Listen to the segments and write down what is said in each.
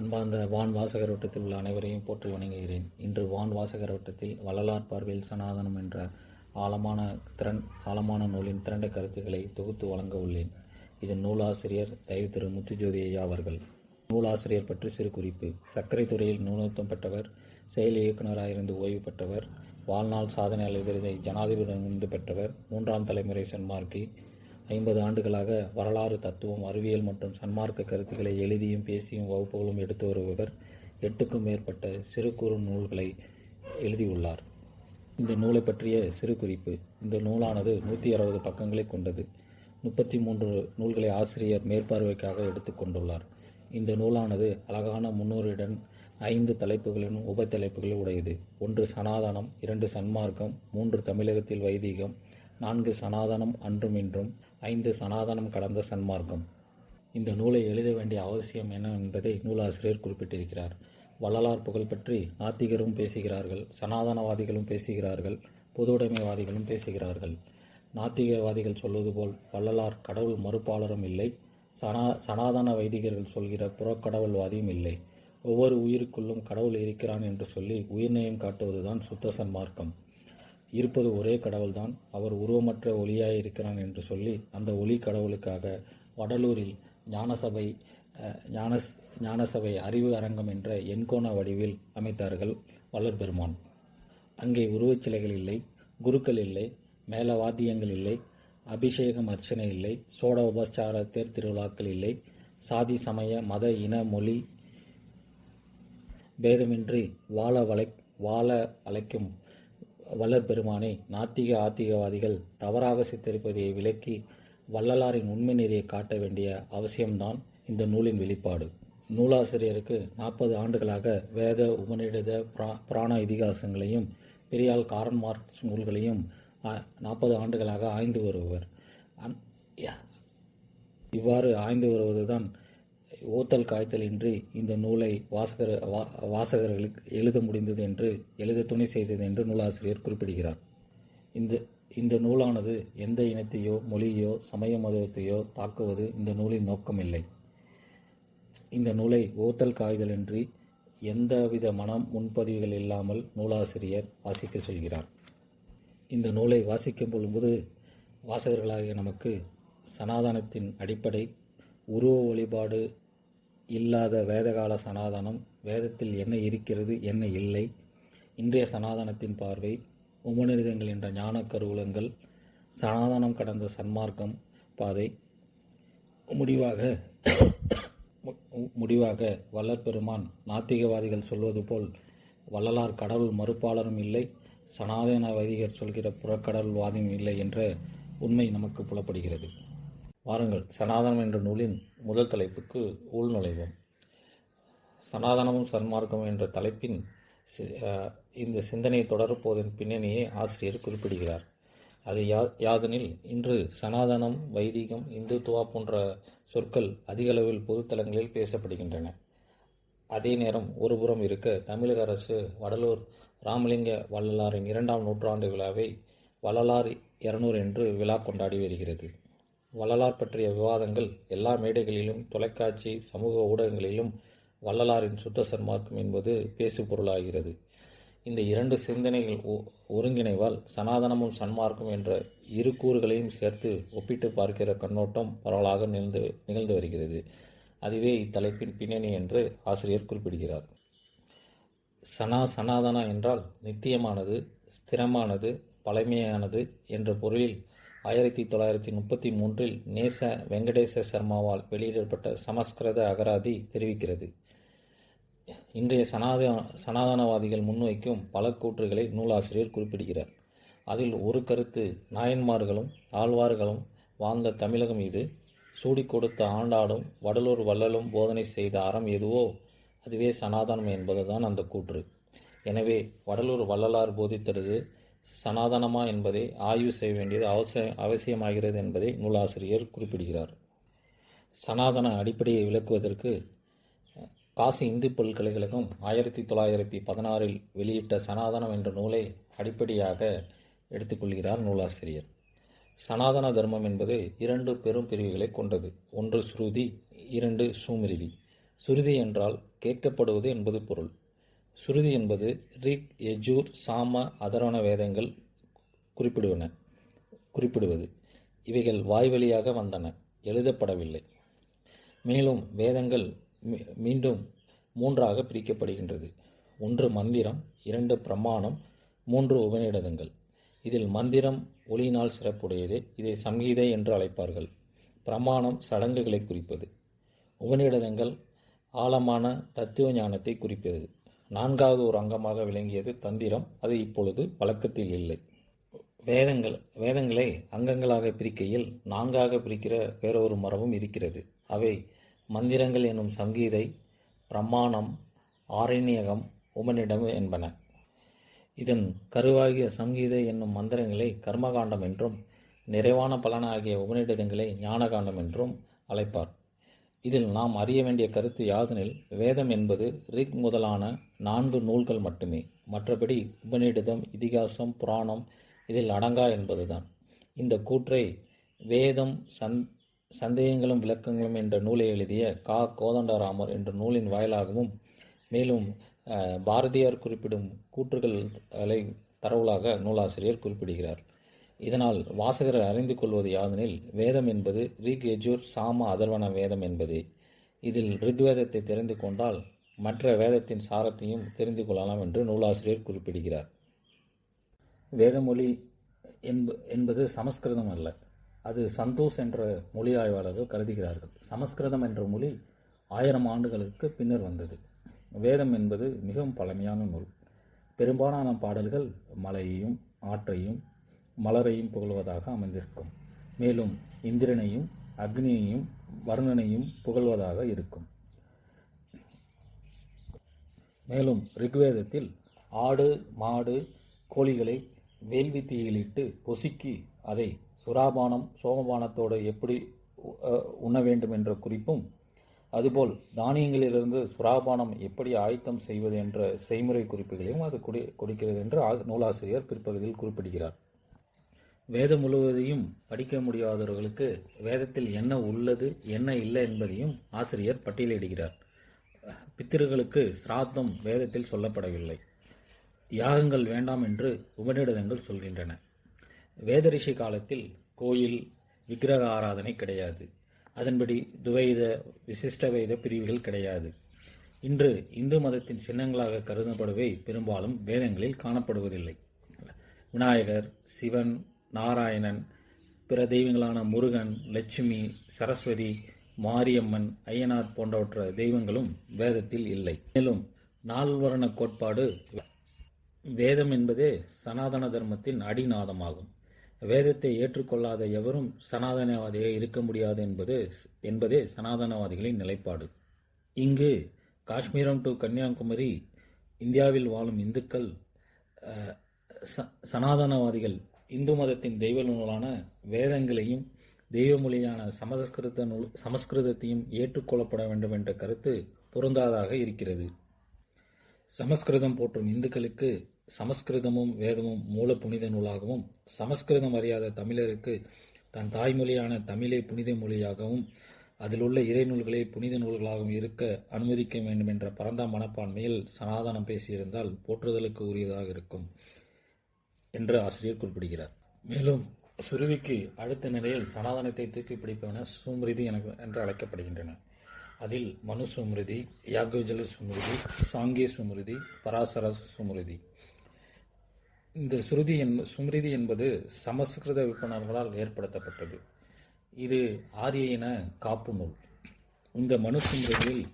அன்பார்ந்த வான் வாசகர் வட்டத்தில் உள்ள அனைவரையும் போற்றி வணங்குகிறேன். இன்று வான் வாசகர் வட்டத்தில் வள்ளலார் பார்வையில் சனாதனம் என்ற ஆழமான திறன் ஆழமான நூலின் திரண்ட கருத்துக்களை தொகுத்து வழங்க உள்ளேன். இதன் நூலாசிரியர் தயவு திரு முத்துஜோதி ஐயா அவர்கள். நூலாசிரியர் பற்றி சிறு குறிப்பு. சர்க்கரை துறையில் நூலுத்தம் பெற்றவர் செயல் இயக்குநராயிருந்து ஓய்வு பெற்றவர் வாழ்நாள் சாதனையாளர் விருதை ஜனாதிபதி பெற்றவர் மூன்றாம் தலைமுறை சன்மார்க்கி ஐம்பது ஆண்டுகளாக வரலாறு தத்துவம் அறிவியல் மற்றும் சன்மார்க்க கருத்துக்களை எழுதியும் பேசியும் வகுப்புகளும் எடுத்து வருபவர் எட்டுக்கும் மேற்பட்ட சிறு குறு நூல்களை எழுதியுள்ளார். இந்த நூலை பற்றிய சிறு குறிப்பு இந்த நூலானது நூற்றி அறுபது பக்கங்களை கொண்டது. முப்பத்தி மூன்று நூல்களை ஆசிரியர் மேற்பார்வைக்காக எடுத்துக்கொண்டுள்ளார் இந்த நூலானது அழகான முன்னோருடன் ஐந்து தலைப்புகளின் உப தலைப்புகள் உடையது. ஒன்று சனாதனம் இரண்டு சன்மார்க்கம் மூன்று தமிழகத்தில் வைதீகம் நான்கு சனாதனம் அன்றும் இன்றும் ஐந்து சனாதனம் கடந்த சன்மார்க்கம். இந்த நூலை எழுத வேண்டிய அவசியம் என்ன என்பதை நூலாசிரியர் குறிப்பிட்டிருக்கிறார். வள்ளலார் புகழ் பற்றி நாத்திகரும் பேசுகிறார்கள் சனாதனவாதிகளும் பேசுகிறார்கள் பொதுவுடைமைவாதிகளும் பேசுகிறார்கள். நாத்திகவாதிகள் சொல்வது போல் வள்ளலார் கடவுள் மறுப்பாளரும் இல்லை சனா சனாதன வைதிகர்கள் சொல்கிற புறக்கடவுள்வாதியும் இல்லை. ஒவ்வொரு உயிருக்குள்ளும் கடவுள் இருக்கிறான் என்று சொல்லி உயிர்நயம் காட்டுவதுதான் சுத்த சன்மார்க்கம். இருப்பது ஒரே கடவுள்தான். அவர் உருவமற்ற ஒளியாய் இருக்கிறான் என்று சொல்லி அந்த ஒளி கடவுளுக்காக வடலூரில் ஞானசபை ஞான ஞானசபை அறிவு அரங்கம் என்ற எண்கோண வடிவில் அமைத்தார்கள் வல்லர் பெருமான். அங்கே உருவச் சிலைகள் இல்லை குருக்கள் இல்லை மேல வாத்தியங்கள் இல்லை அபிஷேகம் அர்ச்சனை இல்லை சோட உபச்சார தேர் திருவிழாக்கள் இல்லை சாதி சமய மத இன மொழி பேதமின்றி வாழ வளை வாழ அழைக்கும் வல்லற்பெருமானை நாத்திக ஆத்திகவாதிகள் தவறாக சித்தரிப்பதை விலக்கி வள்ளலாரின் உண்மை நெறியை காட்ட வேண்டிய அவசியம்தான் இந்த நூலின் வெளிப்பாடு. நூலாசிரியருக்கு நாற்பது ஆண்டுகளாக வேத உபநிடத பிரா புராண இதிகாசங்களையும் பெரியால் காரன் மார்க்ஸ் நூல்களையும் நாற்பது ஆண்டுகளாக ஆய்ந்து வருபவர். அந்- இவ்வாறு ஆய்ந்து வருவதுதான் ஓத்தல் காய்த்தல் இன்றி இந்த நூலை வாசகர் வா- வாசகர்களுக்கு எழுத முடிந்தது என்று எழுத துணை செய்தது என்று நூலாசிரியர் குறிப்பிடுகிறார். இந்த இந்த நூலானது எந்த இனத்தையோ மொழியோ சமய மதத்தையோ தாக்குவது இந்த நூலின் நோக்கமில்லை. இந்த நூலை ஓத்தல் காய்தலின்றி எந்தவித மனம் முன்பதிவுகள் இல்லாமல் நூலாசிரியர் வாசிக்க சொல்கிறார். இந்த நூலை வாசிக்கும் பொழுது வாசகர்களாகிய நமக்கு சனாதனத்தின் அடிப்படை உருவ வழிபாடு இல்லாத வேதகால சனாதனம் வேதத்தில் என்ன இருக்கிறது என்ன இல்லை இன்றைய சனாதனத்தின் பார்வை உபநிடதங்கள் என்ற ஞான கருவூலங்கள் சனாதனம் கடந்த சன்மார்க்கம் பாதை. முடிவாக முடிவாக வல்லற்பெருமான் நாத்திகவாதிகள் சொல்வது போல் வள்ளலார் கடவுள் மறுப்பாளரும் இல்லை சனாதன வைதிகர் சொல்கிற புறக்கடல்வாதியும் இல்லை என்ற உண்மை நமக்கு புலப்படுகிறது. வாருங்கள். சனாதனம் என்ற நூலின் முதல் தலைப்புக்கு உள்நுழைவோம் சனாதனமும் சன்மார்க்கமும் என்ற தலைப்பின் சி- இந்த சிந்தனையை தொடரப்போவதன் பின்னணியை ஆசிரியர் குறிப்பிடுகிறார். அது யா யாதெனில் இன்று சனாதனம் வைதிகம் இந்துத்துவா போன்ற சொற்கள் அதிகளவில் பொதுத்தலங்களில் பேசப்படுகின்றன. அதே நேரம் ஒருபுறம் இருக்க தமிழக அரசு வடலூர் ராமலிங்க வள்ளலாரின் இரண்டாம் நூற்றாண்டு விழாவை வள்ளலார் இருநூறு என்று விழா கொண்டாடி வருகிறது. வள்ளலார் பற்றிய விவாதங்கள் எல்லா மேடைகளிலும் தொலைக்காட்சி சமூக ஊடகங்களிலும் வள்ளலாரின் சுத்த சன்மார்க்கம் என்பது பேசு பொருளாகிறது. இந்த இரண்டு சிந்தனைகள் ஒ- ஒருங்கிணைவால் சனாதனமும் சன்மார்க்கும் என்ற இரு கூறுகளையும் சேர்த்து ஒப்பிட்டு பார்க்கிற கண்ணோட்டம் பரவலாக நிகழ்ந்து நிகழ்ந்து வருகிறது. அதுவே இத்தலைப்பின் பின்னணி என்று ஆசிரியர் குறிப்பிடுகிறார். சனா சனாதனா என்றால் நித்தியமானது ஸ்திரமானது பழமையானது என்ற பொருளில் ஆயிரத்தி தொள்ளாயிரத்தி முப்பத்தி மூன்றில் நேச வெங்கடேச சர்மாவால் வெளியிடப்பட்ட சமஸ்கிருத அகராதி தெரிவிக்கிறது. இன்றைய சனாத சனாதனவாதிகள் முன்வைக்கும் பல கூற்றுகளை நூலாசிரியர் குறிப்பிடுகிறார். அதில் ஒரு கருத்து நாயன்மார்களும் ஆழ்வார்களும் வாழ்ந்த தமிழகம் இது. சூடி கொடுத்த ஆண்டாடும் வடலூர் வள்ளலும் போதனை செய்த அறம் எதுவோ அதுவே சனாதனம் என்பதுதான் அந்த கூற்று. எனவே வடலூர் வள்ளலார் போதித்தது சனாதனமா என்பதை ஆய்வு செய்ய வேண்டியது அவசிய அவசியமாகிறது என்பதை நூலாசிரியர் குறிப்பிடுகிறார். சனாதன அடிப்படையை விளக்குவதற்கு காசி இந்து பல்கலைக்கழகம் ஆயிரத்தி தொள்ளாயிரத்தி பதினாறில் வெளியிட்ட சனாதனம் என்ற நூலை அடிப்படையாக எடுத்துக்கொள்கிறார் நூலாசிரியர். சனாதன தர்மம் என்பது இரண்டு பெரும் பிரிவுகளை கொண்டது. ஒன்று ஸ்ருதி இரண்டு சூமிருதி. சுருதி என்றால் கேட்கப்படுவது என்பது பொருள். சுருதி என்பது ரிக் எஜூர் சாம அதர்வண வேதங்கள் குறிப்பிடுவன குறிப்பிடுவது. இவைகள் வாய்வழியாக வந்தன எழுதப்படவில்லை. மேலும் வேதங்கள் மீ- மீண்டும் மூன்றாக பிரிக்கப்படுகின்றது. ஒன்று மந்திரம் இரண்டு பிரமாணம் மூன்று உபநிடதங்கள். இதில் மந்திரம் ஒளியினால் சிறப்புடையது இதை சங்கீதை என்று அழைப்பார்கள். பிரமாணம் சடங்குகளை குறிப்பது. உபநிடதங்கள் ஆழமான தத்துவ ஞானத்தை குறிப்பது. நான்காவது ஒரு அங்கமாக விளங்கியது தந்திரம். அது இப்பொழுது வழக்கத்தில் இல்லை. வேதங்கள் வேதங்களை அங்கங்களாக பிரிக்கையில் நான்காக பிரிக்கிற வேறொரு மரபும் இருக்கிறது. அவை மந்திரங்கள் எனும் சங்கீதை பிரமாணம் ஆரண்யகம் உபநிடம் என்பன. இதன் கருவாகிய சங்கீதை என்னும் மந்திரங்களை கர்மகாண்டம் என்றும் நிறைவான பலனாகிய உபநிடதங்களை ஞானகாண்டம் என்றும் அழைப்பார். இதில் நாம் அறிய வேண்டிய கருத்து யாதெனில் வேதம் என்பது ரிக் முதலான நான்கு நூல்கள் மட்டுமே. மற்றபடி உபநிடதம் இதிகாசம் புராணம் இதில் அடங்கா என்பதுதான். இந்த கூற்றை வேதம் சந் சந்தேகங்களும் விளக்கங்களும் என்ற நூலை எழுதிய கா. கோதண்டராமர் என்ற நூலின் வாயிலாகவும் மேலும் பாரதியார் குறிப்பிடும் கூற்றுகளை தரவுலாக நூலாசிரியர் குறிப்பிடுகிறார். இதனால் வாசகர் அறிந்து கொள்வது யாதெனில் வேதம் என்பது ரிக் எஜூர் சாம அதர்வன வேதம் என்பதே. இதில் ரிக்வேதத்தை தெரிந்து கொண்டால் மற்ற வேதத்தின் சாரத்தையும் தெரிந்து கொள்ளலாம் என்று நூலாசிரியர் குறிப்பிடுகிறார். வேதமொழி என்ப என்பது சமஸ்கிருதம் அல்ல. அது சந்தோஷ் என்ற மொழி ஆய்வாளர்கள் கருதுகிறார்கள். சமஸ்கிருதம் என்ற மொழி ஆயிரம் ஆண்டுகளுக்கு பின்னர் வந்தது. வேதம் என்பது மிகவும் பழமையான நூல். பெரும்பாலான பாடல்கள் மலையையும் ஆற்றையும் மலரையும் புகழ்வதாக அமைந்திருக்கும். மேலும் இந்திரனையும் அக்னியையும் வருணனையும் புகழ்வதாக இருக்கும். மேலும் ரிக்வேதத்தில் ஆடு மாடு கோழிகளை வேள்வி தீயிலிட்டு பொசுக்கி அதை சுறாபானம் சோமபானத்தோடு எப்படி உண்ண வேண்டும் என்ற குறிப்பும் அதுபோல் தானியங்களிலிருந்து சுறாபானம் எப்படி ஆயத்தம் செய்வது என்ற செய்முறை குறிப்புகளையும் அது கொடி கொடுக்கிறது என்று நூலாசிரியர் பிற்பகுதியில் குறிப்பிடுகிறார். வேதம் முழுவதையும் படிக்க முடியாதவர்களுக்கு வேதத்தில் என்ன உள்ளது என்ன இல்லை என்பதையும் ஆசிரியர் பட்டியலிடுகிறார். பித்திருக்களுக்கு சிராத்தம் வேதத்தில் சொல்லப்படவில்லை. யாகங்கள் வேண்டாம் என்று உபநிடதங்கள் சொல்கின்றன. வேதரிஷி காலத்தில் கோயில் விக்கிரக ஆராதனை கிடையாது. அதன்படி துவைத விசிஷ்ட வேத பிரிவுகள் கிடையாது. இன்று இந்து மதத்தின் சின்னங்களாக கருதப்படுவை பெரும்பாலும் வேதங்களில் காணப்படுவதில்லை. விநாயகர் சிவன் நாராயணன் பிற தெய்வங்களான முருகன் லட்சுமி சரஸ்வதி மாரியம்மன் ஐயனார் போன்றவற்ற தெய்வங்களும் வேதத்தில் இல்லை. மேலும் நால்வரண கோட்பாடு வேதம் என்பதே சனாதன தர்மத்தின் அடிநாதமாகும். வேதத்தை ஏற்றுக்கொள்ளாத எவரும் சனாதனவாதியாக இருக்க முடியாது என்பது என்பதே சனாதனவாதிகளின் நிலைப்பாடு. இங்கு காஷ்மீரம் டு கன்னியாகுமரி இந்தியாவில் வாழும் இந்துக்கள் ச- சனாதனவாதிகள் இந்து மதத்தின் தெய்வ நூலான வேதங்களையும் தெய்வ மொழியான சமஸ்கிருத நூல் சமஸ்கிருதத்தையும் ஏற்றுக்கொள்ளப்பட வேண்டும் என்ற கருத்து பொருந்தாதாக இருக்கிறது. சமஸ்கிருதம் போற்றும் இந்துக்களுக்கு சமஸ்கிருதமும் வேதமும் மூல புனித நூலாகவும் சமஸ்கிருதம் அறியாத தமிழருக்கு தன் தாய்மொழியான தமிழே புனித மொழியாகவும் அதில் உள்ள இறைநூல்களே புனித நூல்களாகவும் இருக்க அனுமதிக்க வேண்டும் என்ற பரந்த மனப்பான்மையில் சனாதனம் பேசியிருந்தால் போற்றுதலுக்கு உரியதாக இருக்கும். என்று ஆசிரியர் குறிப்பிடுகிறார். மேலும் சுருதிக்கு அடுத்த நிலையில் சனாதனத்தை தூக்கி பிடிப்பவன சுமிருதி என என்று அழைக்கப்படுகின்றன. அதில் மனு சுமிருதி யாகோஜல சுமிருதி சாங்கிய சுமிருதி பராசர சுமிருதி. இந்த சுருதி என் சுமிருதி என்பது சமஸ்கிருத விற்பனர்களால் ஏற்படுத்தப்பட்டது. இது ஆரிய இன காப்பு நூல். இந்த மனு சுமிருதியில்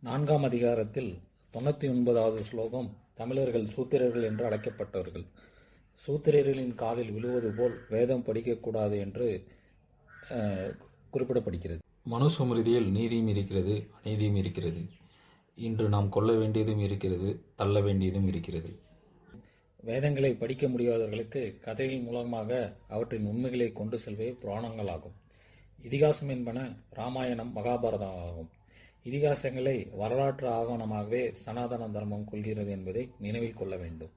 நான்காம் அதிகாரத்தில் தொண்ணூற்றி ஒன்பதாவது ஸ்லோகம் தமிழர்கள் சூத்திரர்கள் என்று அழைக்கப்பட்டவர்கள். சூத்திரர்களின் காதில் விழுவது போல் வேதம் படிக்கக்கூடாது என்று குறிப்பிடப்படுகிறது. மனு சுமிருதியில் நீதியும் இருக்கிறது அநீதியும் இருக்கிறது. இன்று நாம் கொல்ல வேண்டியதும் இருக்கிறது தள்ள வேண்டியதும் இருக்கிறது. வேதங்களை படிக்க முடியாதவர்களுக்கு கதைகள் மூலமாக அவற்றின் உண்மைகளை கொண்டு செல்வே புராணங்களாகும். இதிகாசம் என்பன ராமாயணம் மகாபாரதம் ஆகும். இதிகாசங்களை வரலாற்று ஆவணமாகவே சனாதன தர்மம் கொள்கிறது என்பதை நினைவில் கொள்ள வேண்டும்.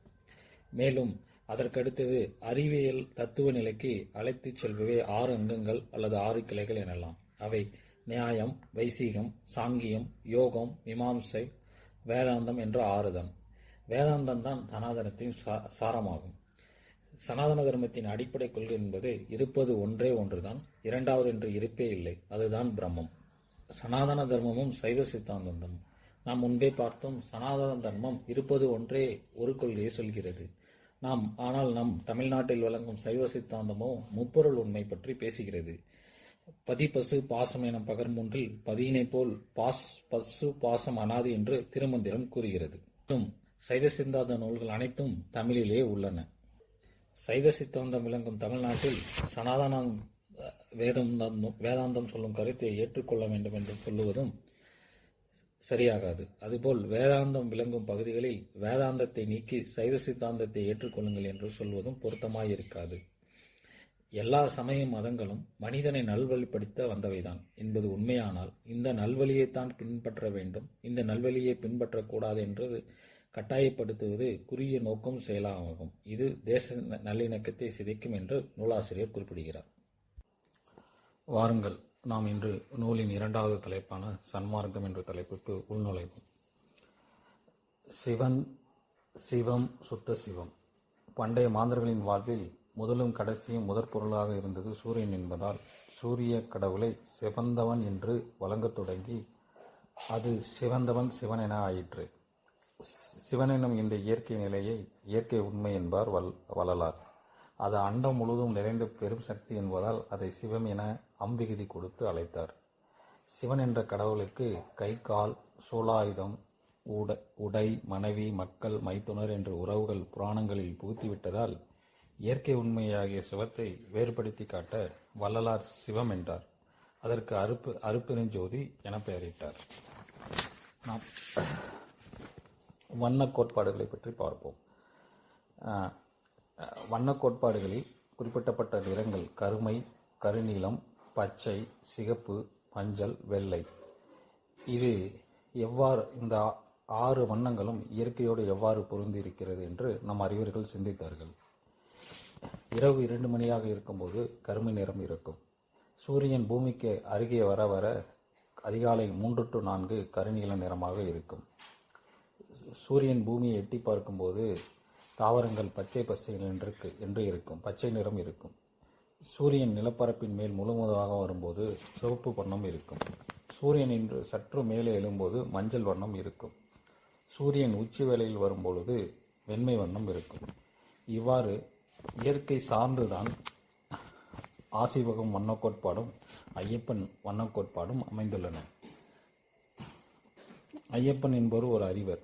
மேலும் அதற்கடுத்தது அறிவியல் தத்துவ நிலைக்கு அழைத்துச் செல்பவே ஆறு அங்கங்கள் அல்லது ஆறு கிளைகள் எனலாம். அவை நியாயம் வைசீகம் சாங்கியம் யோகம் மீமாம்சை வேதாந்தம் என்ற ஆறுதான் வேதாந்தம் தான் சனாதனத்தின் சா- சாரமாகும். சனாதன தர்மத்தின் அடிப்படை கொள்கை என்பது இருப்பது ஒன்றே ஒன்றுதான். இரண்டாவது என்று இருப்பே இல்லை. அதுதான் பிரம்மம். சனாதன தர்மமும் சைவ சித்தாந்தமும். நாம் முன்பே பார்த்தோம் சனாதன தர்மம் இருப்பது ஒன்றே ஒரு கொள்கையை சொல்கிறது. நாம் ஆனால் நம் தமிழ்நாட்டில் வழங்கும் சைவ சித்தாந்தமோ முப்பொருள் உண்மை பற்றி பேசுகிறது. பதி பசு பாசம் எனும் பகர்மூன்றில் பதியினை போல் பாஸ் பசு பாசம் அனாது என்று திருமந்திரம் கூறுகிறது. மற்றும் சைவ சித்தாந்த நூல்கள் அனைத்தும் தமிழிலே உள்ளன. சைவ சித்தாந்தம் விளங்கும் தமிழ்நாட்டில் சனாதன வேதம் வேதாந்தம் வேதாந்தம் சொல்லும் கருத்தை ஏற்றுக்கொள்ள வேண்டும் என்று சொல்லுவதும் சரியாகாது. அதுபோல் வேதாந்தம் விளங்கும் பகுதிகளில் வேதாந்தத்தை நீக்கி சைவ சித்தாந்தத்தை ஏற்றுக்கொள்ளுங்கள் என்று சொல்வதும் பொருத்தமாயிருக்காது. எல்லா சமய மதங்களும் மனிதனை நல்வழிப்படுத்த வந்தவைதான் என்பது உண்மையானால் இந்த நல்வழியைத்தான் பின்பற்ற வேண்டும். இந்த நல்வழியை பின்பற்றக்கூடாது என்று கட்டாயப்படுத்துவது குறுகிய நோக்கம் செயலாகும். இது தேச நல்லிணக்கத்தை சிதைக்கும் என்று நூலாசிரியர் குறிப்பிடுகிறார். வாருங்கள். நாம் இன்று நூலின் இரண்டாவது தலைப்பான சன்மார்க்கம் என்ற தலைப்புக்கு உள்நுழைவோம். சிவன் சிவம் சுத்த சிவம். பண்டைய மாந்தர்களின் வாழ்வில் முதலும் கடைசியும் முதற் பொருளாக இருந்தது சூரியன் என்பதால் சூரிய கடவுளை சிவந்தவன் என்று வழங்கத் தொடங்கி அது சிவந்தவன் சிவன் என ஆயிற்று சிவனெனும் இந்த இயற்கை நிலையை இயற்கை உண்மை என்பார் வல் வள்ளலார். அது அண்டம் முழுவதும் நிறைந்த பெரும் சக்தி என்பதால் அதை சிவம் என அம்பிகுதி கொடுத்து அழைத்தார். சிவன் என்ற கடவுளுக்கு கை கால் சூலாயுதம் உட உடை மனைவி மக்கள் மைத்துனர் என்ற உறவுகள் புராணங்களில் புகுத்திவிட்டதால் இயற்கை உண்மையாகிய சிவத்தை வேறுபடுத்தி காட்ட வள்ளலார் சிவம் என்றார். அதற்கு அறுப்பு அறுப்பெருஞ்சோதி என பெயரிட்டார். நாம் வண்ண கோட்பாடுகளை பற்றி பார்ப்போம். வண்ண கோட்பாடுகளில் குறிப்பிட்டப்பட்ட நிறங்கள் கருமை கருநீலம் பச்சை சிகப்பு மஞ்சள் வெள்ளை. இது எவ்வாறு இந்த ஆறு வண்ணங்களும் இயற்கையோடு எவ்வாறு பொருந்தி இருக்கிறது என்று நம் அறிவர்கள் சிந்தித்தார்கள். இரவு இரண்டு மணியாக இருக்கும்போது கருமை நிறம் இருக்கும். சூரியன் பூமிக்கு அருகே வர வர அதிகாலை மூன்று டு நான்கு கருநீல நிறமாக இருக்கும். சூரியன் பூமியை எட்டி பார்க்கும்போது தாவரங்கள் பச்சை பசைகள் என்று என்று இருக்கும். பச்சை நிறம் இருக்கும். சூரியன் நிலப்பரப்பின் மேல் முழுவதாக வரும்போது சிவப்பு வண்ணம் இருக்கும். சூரியன் இன்று சற்று மேலே எழும்போது மஞ்சள் வண்ணம் இருக்கும். சூரியன் உச்சி வேளையில் வரும்பொழுது வெண்மை வண்ணம் இருக்கும். இவ்வாறு இயற்கை சார்ந்துதான் ஆசிவகம் வண்ணக் கோட்பாடும் ஐயப்பன் வண்ணக் கோட்பாடும் அமைந்துள்ளன. ஐயப்பன் என்பவர் ஒரு அறிவர்.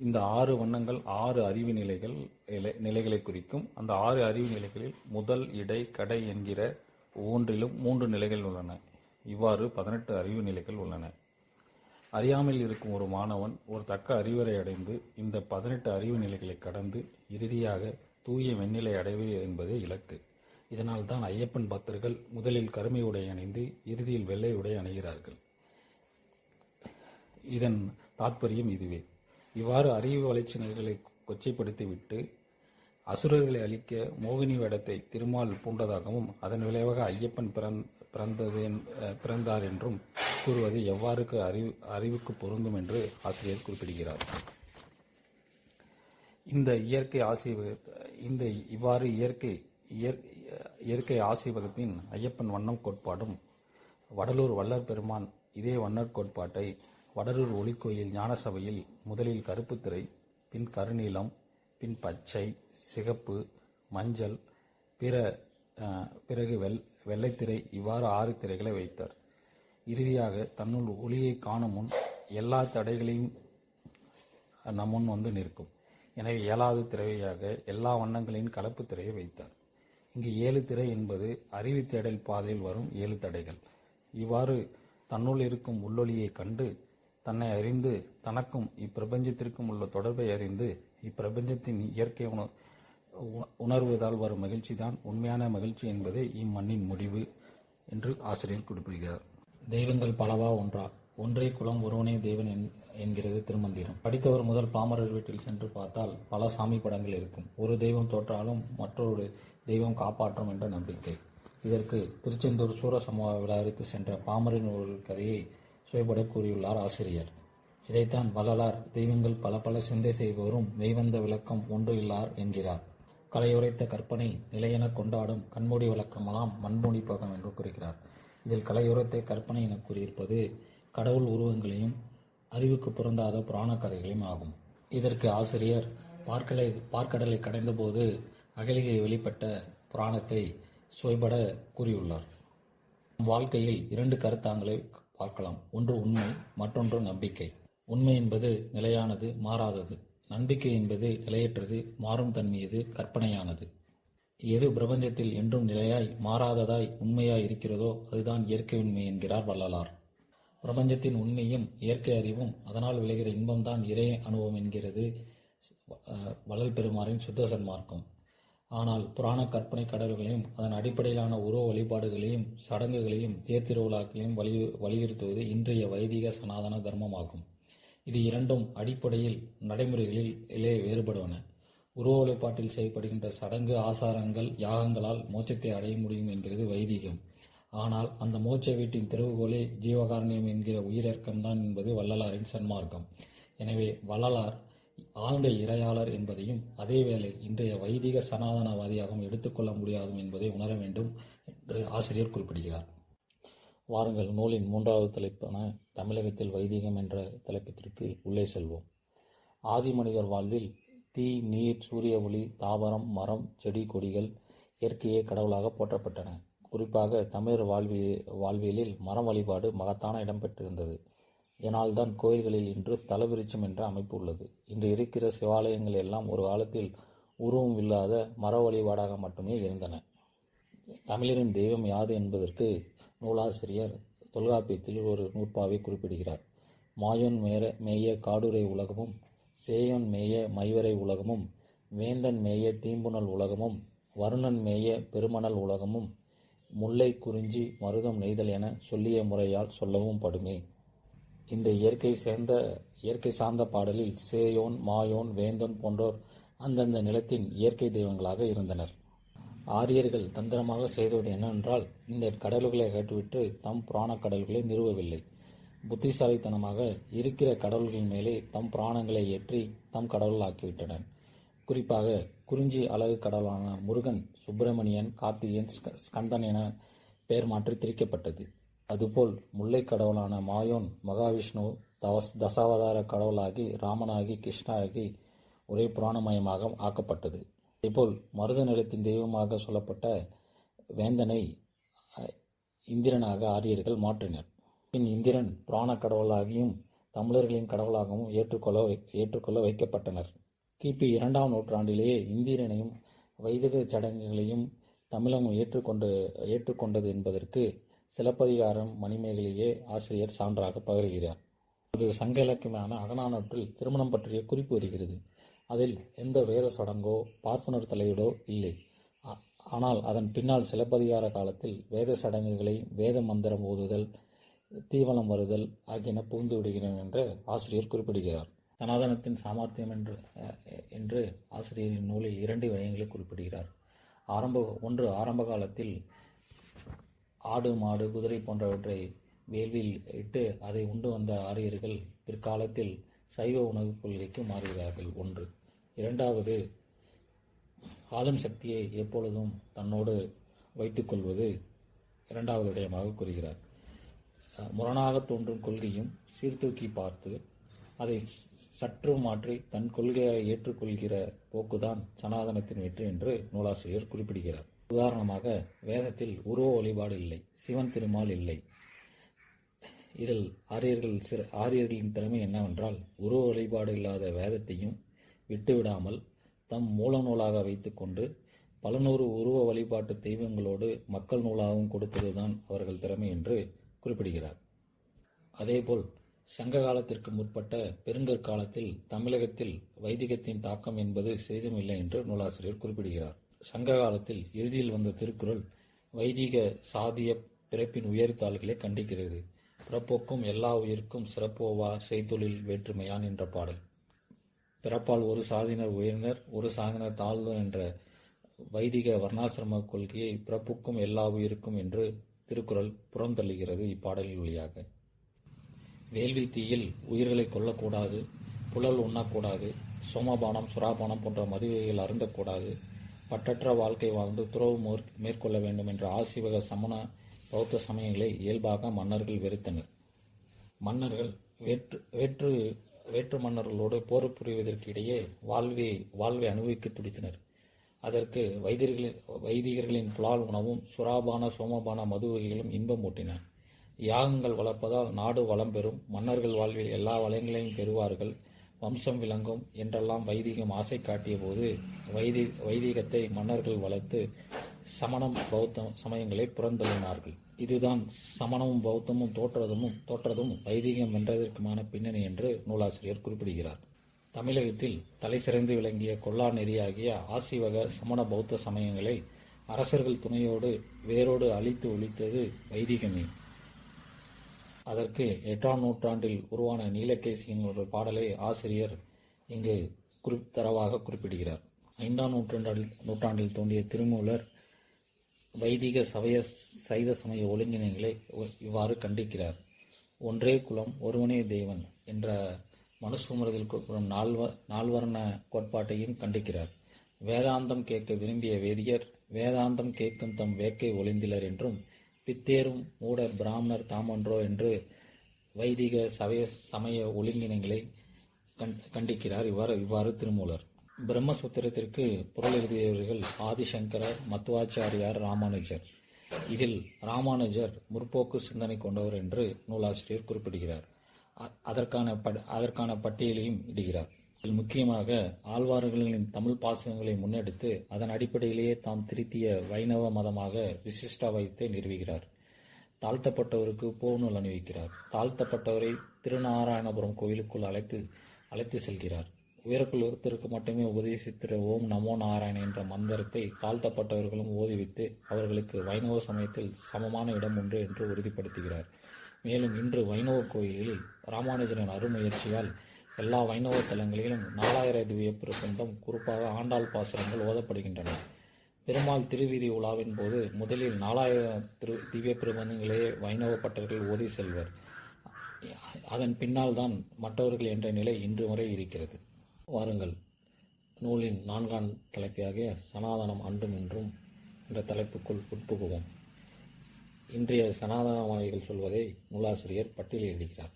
இந்த ஆறு வண்ணங்கள் ஆறு அறிவு நிலைகள் நிலை- நிலைகளை குறிக்கும். அந்த ஆறு அறிவு நிலைகளில் முதல் இடை கடை என்கிற ஒவ்வொன்றிலும் மூன்று நிலைகள் உள்ளன. இவ்வாறு பதினெட்டு அறிவு நிலைகள் உள்ளன. அறியாமல் இருக்கும் ஒரு மாணவன் ஒரு தக்க அறிவுரை அடைந்து இந்த பதினெட்டு அறிவு நிலைகளை கடந்து இறுதியாக தூய வெண்ணிலை அடைவது என்பதே இலக்கு. இதனால் தான் ஐயப்பன் பக்தர்கள் முதலில் கருமை உடை அணிந்து இறுதியில் வெள்ளை உடை அணிகிறார்கள். இதன் தாற்பயம் இதுவே. இவ்வாறு அறிவு வளர்ச்சியினர்களை கொச்சைப்படுத்திவிட்டு அசுரர்களை அழிக்க மோகினி வேடத்தை திருமால் பூண்டதாகவும் அதன் விளைவாக ஐயப்பன் பிறந்- பிறந்தது என்- பிறந்தார் என்றும் கூறுவது எவ்வாறுக்கு அறிவு அறிவுக்கு பொருந்தும் என்று ஆசிரியர் குறிப்பிடுகிறார். இந்த இயற்கை ஆசீர்வ இந்த இவ்வாறு இயற்கை இயற்கை ஆசீர்வாதத்தின் ஐயப்பன் வண்ணம் கோட்பாடும் வடலூர் வல்லர் பெருமான் இதே வண்ணர் கோட்பாட்டை வடலூர் ஒளிக்கோயில் ஞானசபையில் முதலில் கருப்பு திரை பின் கருநீலம் பின் பச்சை சிகப்பு மஞ்சள் பிற பிறகு வெள் வெள்ளைத்திரை இவ்வாறு ஆறு திரைகளை வைத்தார். இறுதியாக தன்னுள் ஒளியை காணும் முன் எல்லா தடைகளையும் நம் முன் வந்து நிற்கும். எனவே ஏழாவது திரையாக எல்லா வண்ணங்களின் கலப்பு திரையை வைத்தார். இங்கு ஏழு திரை என்பது அறிவு தேடல் பாதையில் வரும் ஏழு தடைகள். இவ்வாறு தன்னுள் இருக்கும் உள்ளொலியை கண்டு தன்னை அறிந்து தனக்கும் இப்பிரபஞ்சத்திற்கும் உள்ள தொடர்பை அறிந்து இப்பிரபஞ்சத்தின் இயற்கை உண உணர்வதால் வரும் மகிழ்ச்சி தான் உண்மையான மகிழ்ச்சி என்பதே இம்மண்ணின் முடிவு என்று ஆசிரியர் குறிப்பிடுகிறார். தெய்வங்கள் பலவா ஒன்றா? ஒன்றே குலம் ஒருவனே தேவன் என்கிறது திருமந்திரம். படித்தவர் முதல் பாமரர் வீட்டில் சென்று பார்த்தால் பல சாமி படங்கள் இருக்கும். ஒரு தெய்வம் தோற்றாலும் மற்றொரு தெய்வம் காப்பாற்றும் என்ற நம்பிக்கை. இதற்கு திருச்செந்தூர் சூரசமூக விழாவிற்கு சென்ற பாமரின் ஒரு கதையை சுயபட கூறியுள்ளார் ஆசிரியர். இதைத்தான் வள்ளலார் தெய்வங்கள் பல பல சிந்தை செய்பவரும் மெய்வந்த விளக்கம் ஒன்று இல்லார் என்கிறார். கலையுரைத்த கற்பனை நிலையென கொண்டாடும் கண்மூடி விளக்கமெல்லாம் மண்மூடி போகம் என்று குறிக்கிறார் இதில் கலையுரைத்த கற்பனை என கூறியிருப்பது கடவுள் உருவங்களையும் அறிவுக்கு பொருந்தாத புராண கதைகளையும் ஆகும். இதற்கு ஆசிரியர் பார்க்கலை பார்க்கடலை கடைந்தபோது அகலிகை வெளிப்பட்ட புராணத்தை சுவைபட கூறியுள்ளார். வாழ்க்கையில் இரண்டு கருத்தாங்களை பார்க்கலாம். ஒன்று உண்மை மற்றொன்று நம்பிக்கை. உண்மை என்பது நிலையானது மாறாதது. நம்பிக்கை என்பது நிலையற்றது மாறும் தன்மையது கற்பனையானது. எது பிரபஞ்சத்தில் என்றும் நிலையாய் மாறாததாய் உண்மையாய் இருக்கிறதோ அதுதான் இயற்கை உண்மை என்கிறார் வள்ளலார். பிரபஞ்சத்தின் உண்மையும் இயற்கை அறிவும் அதனால் விளைகிற இன்பம்தான் இறை அனுபவம் என்கிறது வள்ளல் பெருமாறின் சுத்த சன்மார்க்கம் ஆனால் புராண கற்பனை கடவுள்களையும் அதன் அடிப்படையிலான உருவ வழிபாடுகளையும் சடங்குகளையும் தேர்திருவிழாக்களையும் வலி வலியுறுத்துவது இன்றைய வைதிக சனாதன தர்மமாகும். இது இரண்டும் அடிப்படையில் நடைமுறைகளில் வேறுபடுவன. உருவ வழிபாட்டில் செய்யப்படுகின்ற சடங்கு ஆசாரங்கள் யாகங்களால் மோட்சத்தை அடைய முடியும் என்கிறது வைதிகம். ஆனால் அந்த மோட்ச வீட்டின் திறவுகோலே ஜீவகாரண்யம் என்கிற உயிரிறக்கம்தான் என்பது வள்ளலாரின் சன்மார்க்கம். எனவே வள்ளலார் ஆழ்ந்த இறையாளர் என்பதையும் அதேவேளை இன்றைய வைதிக சனாதனவாதியாகவும் எடுத்துக்கொள்ள முடியாதும் என்பதை உணர வேண்டும் என்று ஆசிரியர் குறிப்பிடுகிறார். வாருங்கள் நூலின் மூன்றாவது தலைப்பான தமிழகத்தில் வைதிகம் என்ற தலைப்பத்திற்கு உள்ளே செல்வோம். ஆதி மனிதர் வாழ்வில் தீ நீர் சூரிய ஒளி தாவரம் மரம் செடி கொடிகள் இயற்கையே கடவுளாக போற்றப்பட்டன. குறிப்பாக தமிழர் வாழ்வி வாழ்வியலில் மரம் வழிபாடு மகத்தான இடம் பெற்றிருந்தது. இதனால்தான் கோயில்களில் இன்று ஸ்தல விருட்சம் என்ற அமைப்பு உள்ளது. இன்று இருக்கிற சிவாலயங்கள் எல்லாம் ஒரு காலத்தில் உருவம் இல்லாத மர வழிபாடாக மட்டுமே இருந்தன. தமிழரின் தெய்வம் யாது என்பதற்கு நூலாசிரியர் தொல்காப்பியத்தில் ஒரு நூற்பாவை குறிப்பிடுகிறார். மாயோன் மேர மேய காடுரை உலகமும் சேயோன் மேய மைவரை உலகமும் வேந்தன் மேய தீம்புணல் உலகமும் வருணன் மேய பெருமணல் உலகமும் முல்லை குறிஞ்சி மருதம் நெய்தல் என சொல்லிய முறையால் சொல்லவும் படுமே. இந்த இயற்கை சேர்ந்த இயற்கை சார்ந்த பாடலில் சேயோன் மாயோன் வேந்தன் போன்றோர் அந்தந்த நிலத்தின் இயற்கை தெய்வங்களாக இருந்தனர். ஆரியர்கள் தந்திரமாக செய்தது என்னவென்றால் இந்த கடல்களை அகற்றிவிட்டு தம் புராண கடல்களை நிறுவவில்லை. புத்திசாலித்தனமாக இருக்கிற கடவுள்களின் மேலே தம் புராணங்களை ஏற்றி தம் கடவுள் ஆக்கிவிட்டனர். குறிப்பாக குறிஞ்சி அழகு கடவுளான முருகன் சுப்பிரமணியன் கார்த்திகேயன் ஸ்க- ஸ்கந்தன் என பெயர் மாற்றி திரிக்கப்பட்டது. அதுபோல் முல்லை கடவுளான மாயோன் மகாவிஷ்ணு தவஸ் தசாவதார கடவுளாகி ராமனாகி கிருஷ்ணாகி ஒரே புராணமயமாக ஆக்கப்பட்டது. அதேபோல் மருத நிலத்தின் தெய்வமாக சொல்லப்பட்ட வேந்தனை இந்திரனாக ஆரியர்கள் மாற்றினர். பின் இந்திரன் புராண கடவுளாகியும் தமிழர்களின் கடவுளாகவும் ஏற்றுக்கொள்ள வை- ஏற்றுக்கொள்ள வைக்கப்பட்டனர். கிபி இரண்டாம் நூற்றாண்டிலேயே இந்திரனையும் வைதிக சடங்குகளையும் தமிழகம் ஏற்றுக்கொண்டு ஏற்றுக்கொண்டது என்பதற்கு சிலப்பதிகாரம் மணிமேகலையே ஆசிரியர் சான்றாக பகர்கிறார். அது சங்க இலக்கியமான அகநானூற்றில் திருமணம் பற்றிய குறிப்பு வருகிறது. அதில் எந்த வேத சடங்கோ பார்ப்பனர் தலையீடோ இல்லை. ஆனால் அதன் பின்னால் சிலப்பதிகார காலத்தில் வேத சடங்குகளை வேத மந்திரம் ஓதுதல் தீவனம் வருதல் ஆகியன புகுந்து விடுகின்றன என்று ஆசிரியர் குறிப்பிடுகிறார். சனாதனத்தின் சாமர்த்தியம் என்று என்று ஆசிரியரின் நூலில் இரண்டு விடயங்களை குறிப்பிடுகிறார். ஆரம்ப ஒன்று ஆரம்ப காலத்தில் ஆடு மாடு குதிரை போன்றவற்றை வேள்வியில் இட்டு அதை உண்டு வந்த ஆரியர்கள் பிற்காலத்தில் சைவ உணவுக் கொள்கைக்கு மாறுகிறார்கள். ஒன்று. இரண்டாவது ஆளும் சக்தியை எப்பொழுதும் தன்னோடு வைத்துக்கொள்வது இரண்டாவது விடயமாக கூறுகிறார். முரணாக தோன்றும் கொள்கையும் சீர்தூக்கி பார்த்து அதை சற்று மாற்றி தன் கொள்கையை ஏற்றுக்கொள்கிற போக்குதான் சனாதனத்தின் வெற்றி என்று நூலாசிரியர் குறிப்பிடுகிறார். உதாரணமாக வேதத்தில் உருவ வழிபாடு இல்லை சிவன் திருமால் இல்லை. இதில் ஆரியர்கள் சிற ஆரியர்களின் திறமை என்னவென்றால் உருவ வழிபாடு இல்லாத வேதத்தையும் விட்டுவிடாமல் தம் மூல நூலாக வைத்துக்கொண்டு பல நூறு உருவ வழிபாட்டு தெய்வங்களோடு மக்கள் நூலாகவும் கொடுப்பதுதான் அவர்கள் திறமை என்று குறிப்பிடுகிறார். அதேபோல் சங்க காலத்திற்கு முற்பட்ட பெருங்கற்காலத்தில் தமிழகத்தில் வைதிகத்தின் தாக்கம் என்பது சிறிதுமில்லை என்று நூலாசிரியர் குறிப்பிடுகிறார். சங்க காலத்தில் இறுதியில் வந்த திருக்குறள் வைதிக சாதிய பிறப்பின் உயர்த்தாள்களை கண்டிக்கிறது. பிறப்போக்கும் எல்லா உயிர்க்கும் சிறப்போவா செய்தொழில் வேற்றுமையான் என்ற பாடல். பிறப்பால் ஒரு சாதியினர் உயர்ந்தர் ஒரு சாதியினர் தாழ்ந்தோர் என்ற வைதிக வர்ணாசிரம கொள்கையை பிறப்புக்கும் எல்லா உயிருக்கும் என்று திருக்குறள் புறந்தள்ளுகிறது இப்பாடலின் வழியாக. வேள்வி தீயில் உயிர்களை கொல்லக்கூடாது புலல் உண்ணக்கூடாது சோமபானம் சுறாபானம் போன்ற மதுவைகள் அருந்தக்கூடாது பட்டற்ற வாழ்க்கை வாழ்ந்து துறவு மேற்கொள்ள வேண்டும் என்ற ஆசிவக சமண பௌத்த சமயங்களை இயல்பாக மன்னர்கள் வெறுத்தனர். மன்னர்கள் வேற்று வேற்று வேற்று மன்னர்களோடு போர் புரிவதற்கு இடையே வாழ்வை வாழ்வை அனுபவிக்க துடித்தனர். அதற்கு வைதிகர்களின் வைதிகர்களின் புலால் உணவும் சுறாபான சோமபான மது வகைகளும் இன்பம் ஊட்டின. யாகங்கள் வளர்ப்பதால் நாடு வளம் பெறும். மன்னர்கள் வாழ்வில் எல்லா வளங்களையும் பெறுவார்கள். வம்சம் விளங்கும் என்றெல்லாம் வைதிகம் ஆசை காட்டிய போது வைதி வைதிகத்தை மன்னர்கள் வளர்த்து சமணம் பௌத்தம் சமயங்களை புறந்தள்ளினார்கள். இதுதான் சமணமும் பௌத்தமும் தோற்றதும் தோற்றதும் வைதிகம் வென்றதற்குமான பின்னணி என்று நூலாசிரியர் குறிப்பிடுகிறார். தமிழகத்தில் தலை சிறந்து விளங்கிய கொல்லா நெறியாகிய ஆசிவக சமண பௌத்த சமயங்களை அரசர்கள் துணையோடு வேரோடு அழித்து ஒழித்தது வைதிகமே. அதற்கு எட்டாம் நூற்றாண்டில் உருவான நீலகேசியின் ஒரு பாடலை ஆசிரியர் இங்கு குறிப்பரவாக குறிப்பிடுகிறார். ஐந்தாம் நூற்றாண்டில் நூற்றாண்டில் தோன்றிய திருமூலர் வைதிக சமய சைவ சமய ஒழுங்கினைகளை இவ்வாறு கண்டிக்கிறார். ஒன்றே குலம் ஒருவனே தேவன் என்ற மனுஸ்மரத்தில் குறிப்பிடும் நால்வ நால்வர்ண கோட்பாட்டையும் கண்டிக்கிறார். வேதாந்தம் கேட்க விரும்பிய வேதியர் வேதாந்தம் கேட்கும் தம் வேக்கை ஒளிந்திலர் என்றும் பித்தேரும் மூடர் பிராமணர் தாமன்றோ என்று வைதிக சமய சமய ஒழுங்கினங்களை கண்- கண்டிக்கிறார். இவ்வாறு இவ்வாறு திருமூலர். பிரம்மசூத்திரத்திற்கு பொருள் எழுதியவர்கள் ஆதிசங்கரர் மத்துவாச்சாரியார் ராமானுஜர். இதில் ராமானுஜர் முற்போக்கு சிந்தனை கொண்டவர் என்று நூலாசிரியர் குறிப்பிடுகிறார். அதற்கான அதற்கான பட்டியலையும் இடுகிறார். இதில் முக்கியமாக ஆழ்வார்களின் தமிழ் பாசகங்களை முன்னெடுத்து அதன் அடிப்படையிலேயே தாம் திருத்திய வைணவ மதமாக விசிஷ்டாவைத்தை நிறுவுகிறார். தாழ்த்தப்பட்டவருக்கு பூநூல் அணிவிக்கிறார். தாழ்த்தப்பட்டவரை திருநாராயணபுரம் கோயிலுக்குள் அழைத்து அழைத்து செல்கிறார். உயரக்குள் ஒருத்தருக்கு மட்டுமே உபதேசித்திர ஓம் நமோ நாராயண என்ற மந்திரத்தை தாழ்த்தப்பட்டவர்களும் ஓதுவித்து அவர்களுக்கு வைணவ சமயத்தில் சமமான இடம் உண்டு என்று உறுதிப்படுத்துகிறார். மேலும் இன்று வைணவ கோயிலில் ராமானுஜரின் அருமுயற்சியால் எல்லா வைணவ தலங்களிலும் நாலாயிர திவ்ய பிரபந்தம் குறிப்பாக ஆண்டாள் பாசுரங்கள் ஓதப்படுகின்றன. பெருமாள் திருவீதி உலாவின் போது முதலில் நாலாயிரம் திரு திவ்ய பிரபந்தங்களே வைணவ பட்டர்கள் ஓதி செல்வர். அதன் பின்னால் தான் மற்றவர்கள் என்ற நிலை இன்று வரை இருக்கிறது. வாருங்கள். நூலின் நான்காம் தலைப்பாகிய சனாதனம் அன்றும் என்றும் என்ற தலைப்புக்குள் உட்புகுவோம். இன்றைய சனாதனவாதிகள் சொல்வதை நூலாசிரியர் பட்டியலிடுகிறார்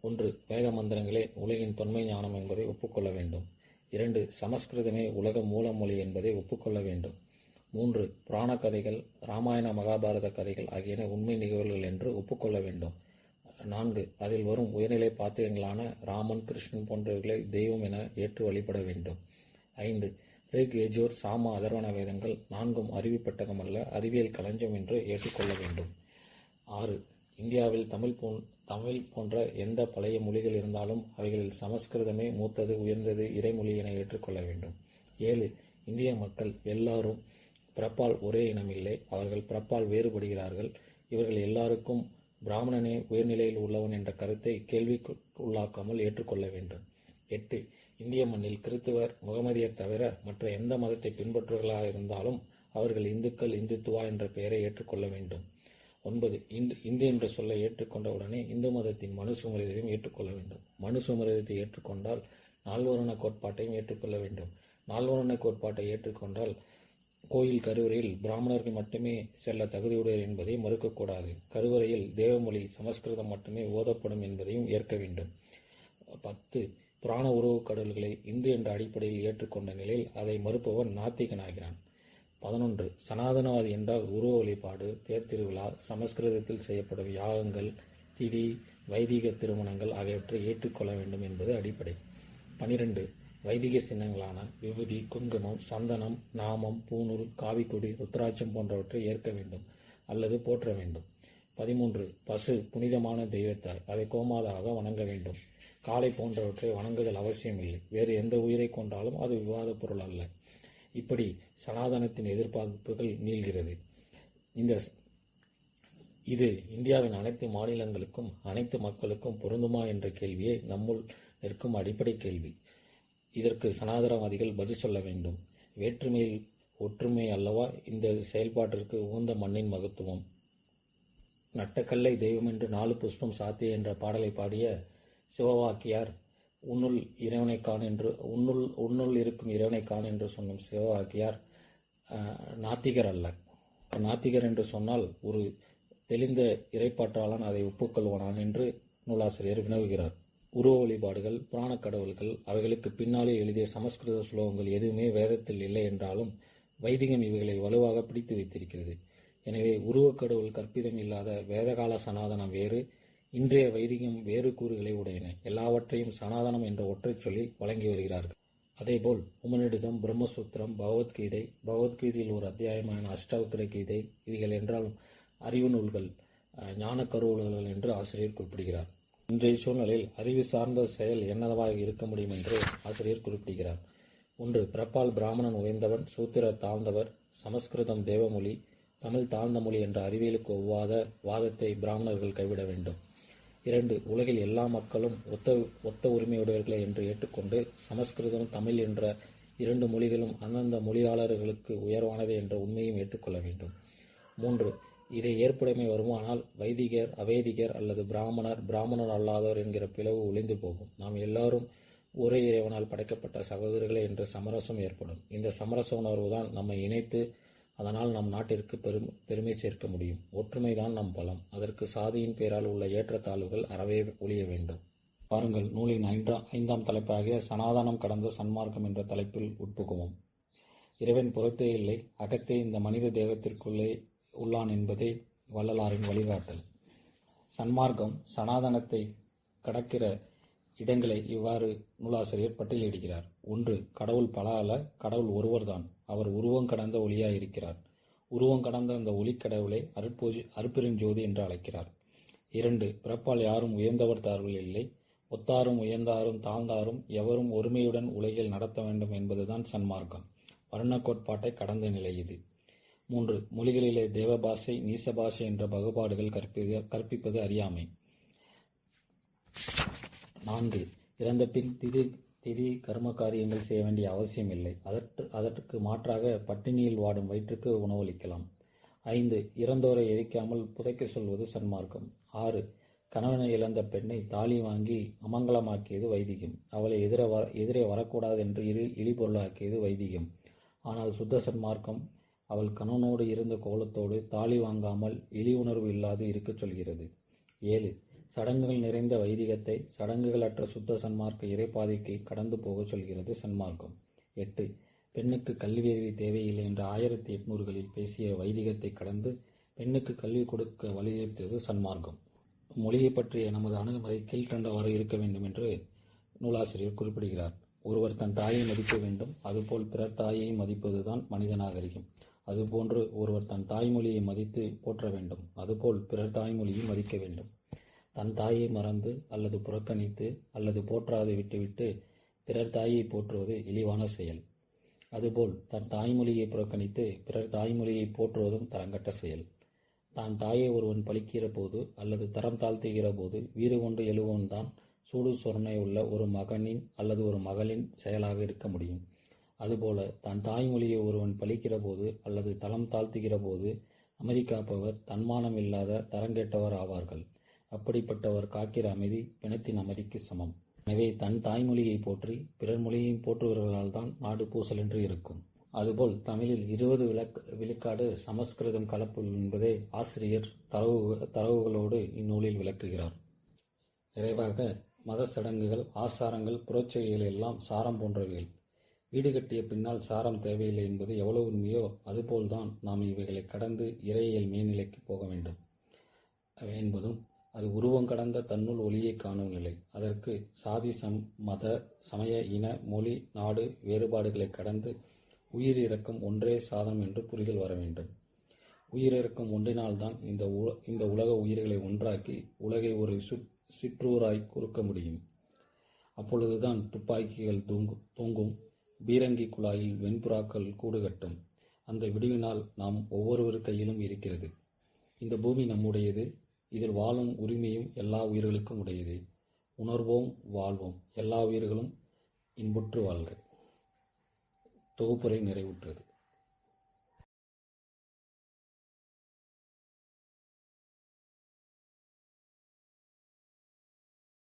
ஒன்று வேத மந்திரங்களே உலகின் தொன்மை ஞானம் என்பதை ஒப்புக்கொள்ள வேண்டும். இரண்டு சமஸ்கிருதமே உலக மூலமொழி என்பதை ஒப்புக்கொள்ள வேண்டும். மூன்று புராண கதைகள் ராமாயண மகாபாரத கதைகள் ஆகியன உண்மை நிகழ்வுகள் என்று ஒப்புக்கொள்ள வேண்டும். நான்கு அதில் வரும் உயர்நிலை பாத்திரங்களான ராமன் கிருஷ்ணன் போன்றவர்களை தெய்வம் என ஏற்று வழிபட வேண்டும். ஐந்து ரிக் எஜூர் சாம அதர்வண வேதங்கள் நான்கும் அறிவு பெட்டகம் அல்ல அறிவியல் களஞ்சியம் என்று ஏற்றுக்கொள்ள வேண்டும். ஆறு இந்தியாவில் தமிழ் போன் தமிழ் போன்ற எந்த பழைய மொழிகள் இருந்தாலும் அவைகளில் சமஸ்கிருதமே மூத்தது உயர்ந்தது இறைமொழி என ஏற்றுக்கொள்ள வேண்டும். ஏழு இந்திய மக்கள் எல்லாரும் பிறப்பால் ஒரே இனமில்லை அவர்கள் பிறப்பால் வேறுபடுகிறார்கள். இவர்கள் எல்லாருக்கும் பிராமணனே உயர்நிலையில் உள்ளவன் என்ற கருத்தை கேள்விக்கு உள்ளாக்காமல் ஏற்றுக்கொள்ள வேண்டும். எட்டு இந்திய மண்ணில் கிறித்துவர் முகமதியர் தவிர மற்ற எந்த மதத்தை பின்பற்றுவர்களாக இருந்தாலும் அவர்கள் இந்துக்கள் இந்துத்துவா என்ற பெயரை ஏற்றுக்கொள்ள வேண்டும். ஒன்பது இந்து இந்து என்ற சொல்லை ஏற்றுக்கொண்டவுடனே இந்து மதத்தின் மனு சுமரிதையும் ஏற்றுக்கொள்ள வேண்டும். மனு சுமரிதத்தை ஏற்றுக்கொண்டால் நால்வரண கோட்பாட்டையும் ஏற்றுக்கொள்ள வேண்டும். நால்வரண கோட்பாட்டை ஏற்றுக்கொண்டால் கோயில் கருவறையில் பிராமணர்கள் மட்டுமே செல்ல தகுதியுடையர் என்பதை மறுக்கக்கூடாது. கருவறையில் தேவமொழி சமஸ்கிருதம் மட்டுமே ஓதப்படும் என்பதையும் ஏற்க வேண்டும். பத்து புராண உறவு கடல்களை இந்து என்ற அடிப்படையில் ஏற்றுக்கொண்ட நிலையில் அதை மறுப்பவன் நாத்திகனாகிறான். பதினொன்று சனாதனவாதி என்றால் உருவ வழிபாடு தேர் திருவிழா சமஸ்கிருதத்தில் செய்யப்படும் யாகங்கள் திதி வைதிக திருமணங்கள் ஆகியவற்றை ஏற்றுக்கொள்ள வேண்டும் என்பது அடிப்படை. பனிரெண்டு வைதிக சின்னங்களான விபூதி குங்குமம் சந்தனம் நாமம் பூநூல் காவிக்குடி ருத்ராட்சம் போன்றவற்றை ஏற்க வேண்டும் அல்லது போற்ற வேண்டும். பதிமூன்று பசு புனிதமான தெய்வத்தாய் அதை கோமாதாக வணங்க வேண்டும். காளை போன்றவற்றை வணங்குதல் அவசியமில்லை. வேறு எந்த உயிரை கொண்டாலும் அது விவாதப் பொருள் அல்ல. இப்படி சனாதனத்தின் எதிர்பார்ப்புகள் நீள்கிறது. இந்த இது இந்தியாவின் அனைத்து மாநிலங்களுக்கும் அனைத்து மக்களுக்கும் பொருந்துமா என்ற கேள்வியே நம்முள் நிற்கும் அடிப்படை கேள்வி. இதற்கு சனாதனவாதிகள் பதில் சொல்ல வேண்டும். வேற்றுமையில் ஒற்றுமை அல்லவா? இந்த செயல்பாட்டிற்கு உகந்த மண்ணின் மகத்துவம். நட்டக்கல்லை தெய்வமென்று நாலு புஷ்பம் சாத்திய என்ற பாடலை பாடிய சிவவாக்கியார் உன்னுள் இறைவனை காண் என்று உன்னுள் உன்னுள் இருக்கும் இறைவனை காண் என்று சொன்னும் சிவவாக்கியார் நாத்திகர் அல்ல. நாத்திகர் என்று சொன்னால் ஒரு தெளிந்த இறைப்பாற்றாளன் அதை ஒப்புக்கொள்வானான் என்று நூலாசிரியர் வினவுகிறார். உருவ வழிபாடுகள் புராண கடவுள்கள் அவைகளுக்கு பின்னாலே எழுதிய சமஸ்கிருத ஸ்லோகங்கள் எதுவுமே வேதத்தில் இல்லை என்றாலும் வைதிகம் இவைகளை வலுவாக பிடித்து வைத்திருக்கிறது. எனவே உருவக் கடவுள் கற்பிதம் இல்லாத வேதகால சனாதனம் வேறு இன்றைய வைதிகம் வேறு கூறுகளை உடையன. எல்லாவற்றையும் சனாதனம் என்ற ஒற்றைச் சொல்லில் வழங்கி வருகிறார்கள். அதேபோல் உமனிடம் பிரம்மசூத்திரம் பகவத்கீதை பகவத்கீதையில் ஒரு அத்தியாயமான அஷ்டாவக்கிர கீதை இவைகள் என்றால் அறிவு நூல்கள் ஞான கருவூல்கள் என்று ஆசிரியர் குறிப்பிடுகிறார். இன்றைய சூழ்நிலையில் அறிவு சார்ந்த செயல் என்னவாக இருக்க முடியும் என்று ஆசிரியர் குறிப்பிடுகிறார். ஒன்று பிறப்பால் பிராமணன் உயர்ந்தவன் சூத்திர தாழ்ந்தவர் சமஸ்கிருதம் தேவமொழி தமிழ் தாழ்ந்த மொழி என்ற அறிவியலுக்கு ஒவ்வாத வாதத்தை பிராமணர்கள் கைவிட வேண்டும். இரண்டு உலகில் எல்லா மக்களும் ஒத்த ஒத்த உரிமையுடையவர்களே என்று ஏற்றுக்கொண்டு சமஸ்கிருதம் தமிழ் என்ற இரண்டு மொழிகளும் அந்தந்த மொழியாளர்களுக்கு உயர்வானவை என்ற உண்மையும் ஏற்றுக்கொள்ள வேண்டும். மூன்று இதை ஏற்புடைமை வருமானால் வைதிகர் அவேதிகர் அல்லது பிராமணர் பிராமணர் அல்லாதவர் என்கிற பிளவு ஒளிந்து போகும். நாம் எல்லாரும் ஒரே இறைவனால் படைக்கப்பட்ட சகோதரர்களே என்ற சமரசம் ஏற்படும். இந்த சமரச உணர்வு தான் நம்மை இணைத்து அதனால் நம் நாட்டிற்கு பெரும் பெருமை சேர்க்க முடியும். ஒற்றுமைதான் நம் பலம். அதற்கு சாதியின் பேரால் உள்ள ஏற்றத்தாழ்வுகள் அறவே ஒழிய வேண்டும். பாருங்கள் நூலின் ஐந்தாம் ஐந்தாம் தலைப்பாகிய சனாதனம் கடந்த சன்மார்க்கம் என்ற தலைப்பில் உட்புகுவோம். இறைவன் புறத்தே இல்லை அகத்தே இந்த மனித தேகத்திற்குள்ளே உள்ளான் என்பதே வள்ளலாரின் வழிகாட்டல். சன்மார்க்கம் சனாதனத்தை கடக்கிற இடங்களை இவ்வாறு நூலாசிரியர் பட்டியலிடுகிறார். ஒன்று கடவுள் பல அல்ல கடவுள் ஒருவர்தான். அவர் உருவம் கடந்த ஒளியாய் இருக்கிறார். உருவம் கடந்த அந்த ஒளிக்கடவுளை அருட்பூஜி அருப்பெருஞ்சோதி என்று அழைக்கிறார். இரண்டு பிறப்பால் யாரும் உயர்ந்தவர் தார்கள் இல்லை. ஒத்தாரும் உயர்ந்தாரும் தாழ்ந்தாரும் எவரும் ஒருமையுடன் உலகில் நடத்த வேண்டும் என்பதுதான் சன்மார்க்கம். வர்ண கோட்பாட்டை கடந்த நிலை இது. மூன்று மொழிகளிலே தேவபாஷை நீசபாஷை என்ற பகுபாடுகள் கற்பிது கற்பிப்பது அறியாமை. நான்கு இறந்த பின் திதி திதி கர்ம காரியங்கள் செய்ய வேண்டிய அவசியம் இல்லை. அதற்கு அதற்கு மாற்றாக பட்டினியில் வாடும் வயிற்றுக்கு உணவளிக்கலாம் ஐந்து இறந்தோரை எரிக்காமல் புதைக்க சொல்வது சன்மார்க்கம். ஆறு கணவனை இழந்த பெண்ணை தாலி வாங்கி அமங்கலமாக்கியது வைதிகம். அவளை எதிர வர எதிரே வரக்கூடாது என்று இழி இழிபொருளாக்கியது வைதிகம். ஆனால் சுத்த சன்மார்க்கம் அவள் கணவனோடு இருந்த கோலத்தோடு தாலி வாங்காமல் இழி உணர்வு இல்லாது இருக்கச் சொல்கிறது. ஏழு சடங்குகள் நிறைந்த வைதிகத்தை சடங்குகளற்ற சுத்த சன்மார்க்க இறைப்பாதைக்கு கடந்து போகச் சொல்கிறது சன்மார்க்கம். எட்டு பெண்ணுக்கு கல்வி அறிவு தேவையில்லை என்று ஆயிரத்தி எட்நூறுகளில் பேசிய வைதிகத்தை கடந்து பெண்ணுக்கு கல்வி கொடுக்க வலியுறுத்தியது சன்மார்க்கம். மொழியை பற்றிய நமது அணுகுமுறை கீழ்கண்டவாறு இருக்க வேண்டும் என்று நூலாசிரியர் குறிப்பிடுகிறார். ஒருவர் தன் தாயை மதிக்க வேண்டும் அதுபோல் பிறர் தாயை மதிப்பதுதான் மனித நாகரிகம் அதுபோன்று ஒருவர் தன் தாய்மொழியை மதித்து போற்ற வேண்டும் அதுபோல் பிறர் தாய்மொழியை மதிக்க வேண்டும். தன் தாயை மறந்து அல்லது புறக்கணித்து அல்லது போற்றாது விட்டுவிட்டு பிறர் தாயை போற்றுவது இழிவான செயல். அதுபோல் தன் தாய்மொழியை புறக்கணித்து பிறர் தாய்மொழியை போற்றுவதும் தரங்கட்ட செயல். தான் தாயை ஒருவன் பழிக்கிற போது அல்லது தரம் தாழ்த்துகிற போது வீறு கொண்டு எழுவன் தான் சூடு சொரணை உள்ள ஒரு மகனின் அல்லது ஒரு மகளின் செயலாக இருக்க முடியும். அதுபோல தன் தாய்மொழியை ஒருவன் பழிக்கிற போது அல்லது தளம் தாழ்த்துகிற போது அமெரிக்காப்பவர் தன்மானம் இல்லாத தரங்கேட்டவர் ஆவார்கள். அப்படிப்பட்டவர் காக்கிற அமைதி பிணத்தின் அமைதிக்கு சமம். எனவே தன் தாய்மொழியை போற்றி பிறர் மொழியையும் போற்றுபவர்களால் தான் நாடு பூசல் என்று இருக்கும். அதுபோல் தமிழில் இருபது விளக் விழுக்காடு சமஸ்கிருதம் கலப்பு என்பதை ஆசிரியர் தரவு தரவுகளோடு இந்நூலில் விளக்குகிறார். நிறைவாக மத சடங்குகள் ஆசாரங்கள் புரட்சிகள் எல்லாம் சாரம் போன்றவைகள். வீடு கட்டிய பின்னால் சாரம் தேவையில்லை என்பது எவ்வளவு உண்மையோ அதுபோல்தான் நாம் இவைகளை கடந்து இறையியல் மேல்நிலைக்கு போக வேண்டும். என்பதும் அது உருவம் கடந்த தன்னுள் ஒளியை காணும் நிலை. அதற்கு சாதி சம் மத சமய இன மொழி நாடு வேறுபாடுகளை கடந்து உயிர் இறக்கம் ஒன்றே சாதனம் என்று புரிதல் வர வேண்டும். உயிரிறக்கம் ஒன்றினால்தான் இந்த உல இந்த உலக உயிர்களை ஒன்றாக்கி உலகை ஒரு சுற் சிற்றூராய் குறுக்க முடியும். அப்பொழுதுதான் துப்பாக்கிகள் தூங்கும் தூங்கும் பீரங்கி குழாயில் வெண்புறாக்கள் கூடு கட்டும். அந்த விடுவினால் நாம் ஒவ்வொருவர் கையிலும் இருக்கிறது. இந்த பூமி நம்முடையது. இதில் வாழும் உரிமையும் எல்லா உயிர்களுக்கும் உடையது. உணர்வோம் வாழ்வோம். எல்லா உயிர்களும் இன்புற்று வாழ்க. தொகுப்புரை நிறைவுற்றது.